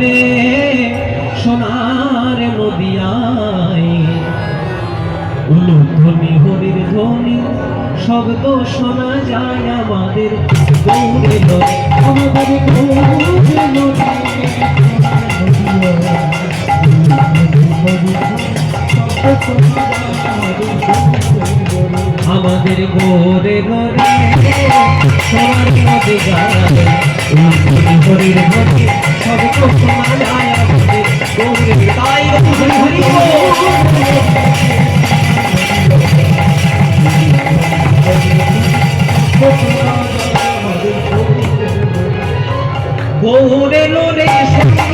রে সোনার নদিয়ায়। উলুধ্বনি হরির ধ্বনি শব্দ শোনা যায় আমাদের গৌরে আমাদের গৌরে আমাদের গোরে ঘরে সোনার নদী যায় উলুধ্বনি হরির গৌরে লোরে সঙ্গে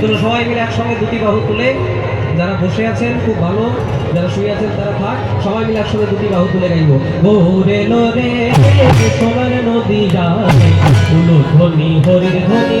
তোরা সবাই মিলে একসঙ্গে দুটি বাহু তুলে, যারা বসে আছেন খুব ভালো, যারা শুয়ে আছেন তারা থাক, সবাই মিলে একসঙ্গে দুটি বাহু তুলে গাইব। গৌরে লোরে সোনার নদী যায় ধ্বনি, হরির ধ্বনি।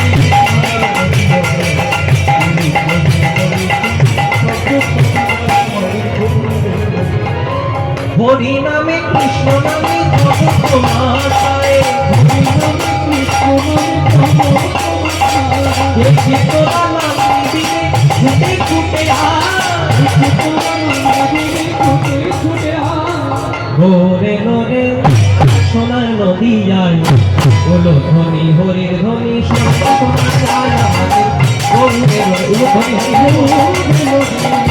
হরি নামে, কৃষ্ণ নামে জগৎ মাতায় হরি নামে কৃষ্ণ নামে দেখি তোরা নাম দিলে ছুটে ছুটে দেখি তোরা নাম দিলে ছুটে ছুটে ভোরে লোরে সোনার নদী যায়। ওলো ধ্বনি হরির ধ্বনি শোনা শোনা যায়। আমাদের ভোরে ওলো ধ্বনি হরি একটু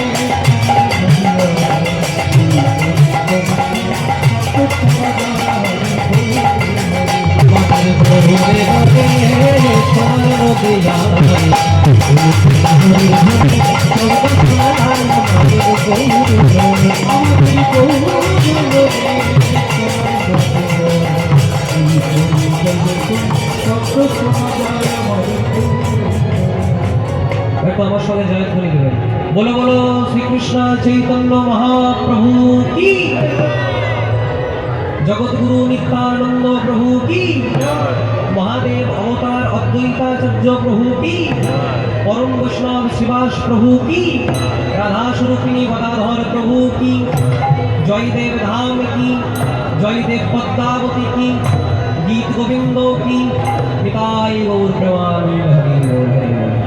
আমার সঙ্গে জয় ধ্বনি দেবেন। বলো বলো শ্রীকৃষ্ণ চৈতন্য মহাপ্রভু কি? জগৎগুরু নিত্যানন্দ প্রভু কি? মহাদেব অবতার অদ্বৈতাচার্য প্রভু কি? পরম বৈষ্ণব শিবাস প্রভু কি? রাধা স্বরূপিণী গদাধর প্রভু কি? জয়দেব ধাম কি? জয়দেব পদ্মাবতী কি? গীত গোবিন্দ কি? পিতাই গৌর প্রেমানন্দ